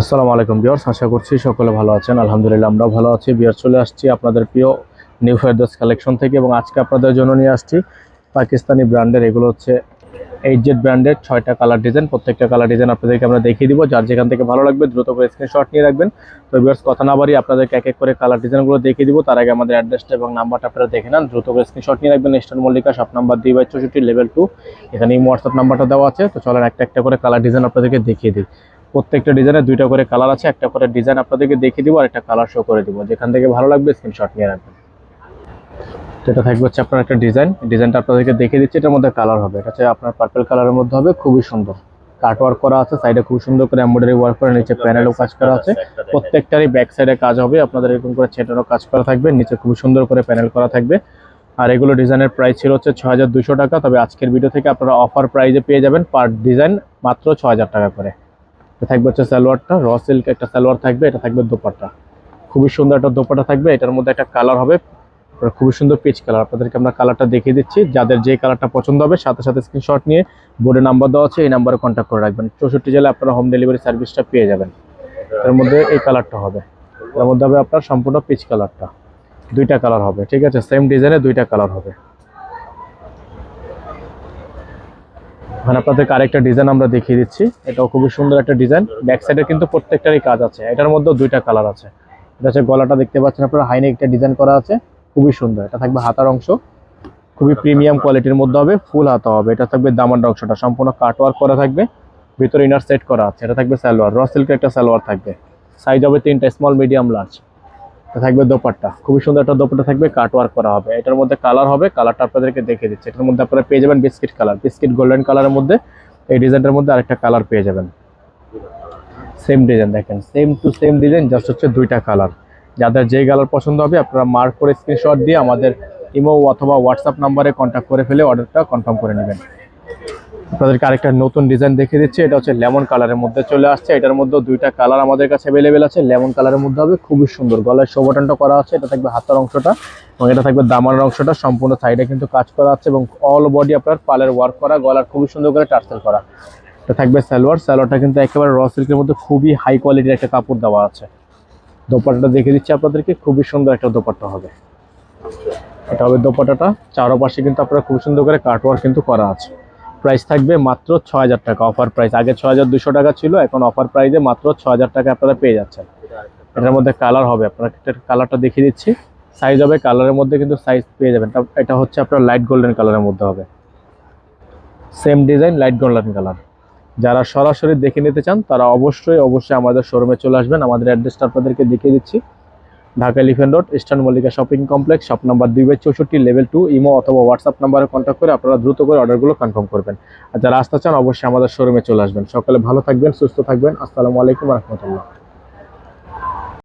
আসসালামু আলাইকুম বিয়ার্স আশা করছি সকলে ভালো আছেন। আলহামদুলিল্লাহ, আমরাও ভালো আছি। বিয়ার চলে আসছি আপনাদের প্রিয় নিউ ফেরদোস কালেকশন থেকে এবং আজকে আপনাদের জন্য নিয়ে আসছি পাকিস্তানি ব্র্যান্ডের। এগুলো হচ্ছে এইট জেড ব্র্যান্ডের ছয়টা কালার ডিজাইন প্রত্যেকটা কালার ডিজাইন আপনাদেরকে আমরা দেখিয়ে দিব। যার যেখান থেকে ভালো লাগবে দ্রুত করে স্ক্রিনশট নিয়ে রাখবেন। তো বিয়ার্স কথা না বাড়ি আপনাদেরকে এক এক করে কালার ডিজাইনগুলো দেখিয়ে দিব। তার আগে আমাদের অ্যাড্রেসটা এবং নাম্বারটা আপনারা দেখে নেন। দ্রুত করে স্ক্রিনশট নিয়ে রাখবেন। ইস্টার্ন মল্লিকা শপ নাম্বার দুই বাই চৌষট্টি লেভেল টু এখানে হোয়াটসঅ্যাপ নাম্বারটা দেওয়া আছে। তো চলেন একটা একটা করে কালার ডিজাইন আপনাদেরকে দেখিয়ে দিই। প্রত্যেকটা ডিজাইনে দুইটা করে কালার আছে একটা করে ডিজাইন আপনাদেরকে দেখিয়ে দিব আর একটা কালার শো করে দিব। যেখান থেকে ভালো লাগবে স্ক্রিনশট নিয়ে রাখবেন। এটা থাকবে হচ্ছে আপনার একটা ডিজাইন। ডিজাইনটা আপনাদেরকে দেখিয়ে দিচ্ছি এটার মধ্যে কালার হবে। এটা হচ্ছে আপনার পার্পল কালারের মধ্যে হবে খুবই সুন্দর। কাট ওয়ার্ক করা আছে সাইডে খুব সুন্দর করে এমব্রয়ডারি ওয়ার্ক করে নিচে প্যানেলও কাজ করা আছে। প্রত্যেকটারই ব্যাক সাইডে কাজ হবে আপনাদের এরকম করে ছেটারও কাজ করা থাকবে নিচে খুব সুন্দর করে প্যানেল করা থাকবে। আর এগুলো ডিজাইনের প্রাইস ছিল হচ্ছে ছ হাজার দুশো টাকা তবে আজকের ভিডিও থেকে আপনারা অফার প্রাইজে পেয়ে যাবেন পার ডিজাইন মাত্র ছ হাজার টাকা করে। এটা থাকবে হচ্ছে সালোয়ারটা র সিল্ক একটা সালোয়ার থাকবে, এটা থাকবে দোপাট্টা। খুবই সুন্দর একটা দোপাট্টা থাকবে, এটার মধ্যে একটা কালার হবে। খুবই সুন্দর পিচ কালার আপনাদেরকে আমরা কালারটা দেখিয়ে দিচ্ছি। যাদের যে কালারটা পছন্দ হবে, সাথে সাথে স্ক্রিনশট নিয়ে বোর্ডে নাম্বার দেওয়া আছে, এই নাম্বারে কন্ট্যাক্ট করে রাখবেন। চৌষট্টি জেলায় আপনারা হোম ডেলিভারি সার্ভিসটা পেয়ে যাবেন। এর মধ্যে এই কালারটা হবে। এর মধ্যে হবে আপনার সম্পূর্ণ পিচ কালারটা দুইটা কালার হবে, ঠিক আছে? সেম ডিজাইনে দুইটা কালার হবে। এখানে আপনাদেরকে আরেকটা ডিজাইন আমরা দেখিয়ে দিচ্ছি। এটাও খুবই সুন্দর একটা ডিজাইন ব্যাক সাইডে কিন্তু প্রত্যেকটারই কাজ আছে। এটার মধ্যেও দুইটা কালার আছে। এটা হচ্ছে গলাটা দেখতে পাচ্ছেন আপনারা হাইনে একটা ডিজাইন করা আছে। খুবই সুন্দর। এটা থাকবে হাতার অংশ। খুবই প্রিমিয়াম কোয়ালিটির মধ্যে হবে ফুল হাতা হবে। এটা থাকবে দামান্ড অংশটা, সম্পূর্ণ কাট ওয়ার্ক করা থাকবে। ভিতরে ইনার সেট করা আছে। এটা থাকবে সালোয়ার র সিল্কের একটা সালোয়ার থাকবে। সাইজ হবে তিনটা স্মল মিডিয়াম লার্জ থাকবে দোপাট্টা। খুবই সুন্দর একটা দোপাট্টা থাকবে কাট ওয়ার্ক করা হবে। এটার মধ্যে কালার হবে কালারটা আপনাদেরকে দেখিয়ে দিচ্ছে। এটার মধ্যে আপনারা পেয়ে যাবেন বিস্কিট কালার বিস্কিট গোল্ডেন কালারের মধ্যে এই ডিজাইনটার মধ্যে আরেকটা কালার পেয়ে যাবেন। সেম ডিজাইন দেখেন same to same design just হচ্ছে দুইটা কালার যাদের যেই কালার পছন্দ হবে, আপনারা মার্ক করে স্ক্রিনশট দিয়ে আমাদের ইমো অথবা হোয়াটসঅ্যাপ নাম্বারে কন্ট্যাক্ট করে ফেলে অর্ডারটা কনফার্ম করে নেবেন। আপনাদেরকে আরেকটা নতুন ডিজাইন দেখিয়ে দিচ্ছি। এটা হচ্ছে লেমন কালারের মধ্যে চলে আসছে। এটার মধ্যে দুইটা কালার আমাদের কাছে অ্যাভেলেবেল আছে। লেমন কালারের মধ্যে হবে। খুবই সুন্দর। গলায় শো বাটনটা করা আছে। এটা থাকবে হাতার অংশটা এবং এটা থাকবে দামানের অংশটা। সম্পূর্ণ সাইডে কিন্তু কাজ করা আছে এবং অল বডি আপনার পালের ওয়ার্ক করা, গলার খুবই সুন্দর করে টার্সেল করা। এটা থাকবে সালোয়ার। সালোয়ারটা কিন্তু একেবারে র সিল্কের মধ্যে খুবই হাই কোয়ালিটির একটা কাপড় দেওয়া আছে। দোপাট্টাটা দেখে দিচ্ছি আপনাদেরকে। খুবই সুন্দর একটা দোপাট্টা হবে। এটা হবে দোপাট্টাটা। চারোপাশে কিন্তু আপনারা খুব সুন্দর করে কাটওয়ার্ক কিন্তু করা আছে। প্রাইস থাকবে মাত্র ছ হাজার টাকা। অফার প্রাইস আগে ছ হাজার দুশো টাকা ছিল, এখন অফার প্রাইসে মাত্র ছ হাজার টাকা আপনারা পেয়ে যাচ্ছেন। এটার মধ্যে কালার হবে, আপনারা কালারটা দেখিয়ে দিচ্ছি। সাইজ হবে কালারের মধ্যে কিন্তু সাইজ পেয়ে যাবেন। এটা হচ্ছে আপনার লাইট গোল্ডেন কালারের মধ্যে হবে। Same design light golden colour যারা সরাসরি দেখে নিতে চান, তারা অবশ্যই অবশ্যই আমাদের শোরুমে চলে আসবেন। আমাদের অ্যাড্রেসটা আপনাদেরকে দেখিয়ে দিচ্ছি। Dhaka Elephant Road Eastern Mallika shopping complex shop number দুই বাই চৌষট্টি লেভেল টু ইমো অথবা হোয়াটসঅ্যাপ নাম্বারে কন্ট্যাক্ট করে আপনারা দ্রুত করে অর্ডারগুলো কনফার্ম করবেন। আর যারা আসতে চান, অবশ্যই আমাদের শোরুমে চলে আসবেন। সকালে ভালো থাকবেন, সুস্থ থাকবেন। আসসালামু আলাইকুম রহমতুল্লাহ।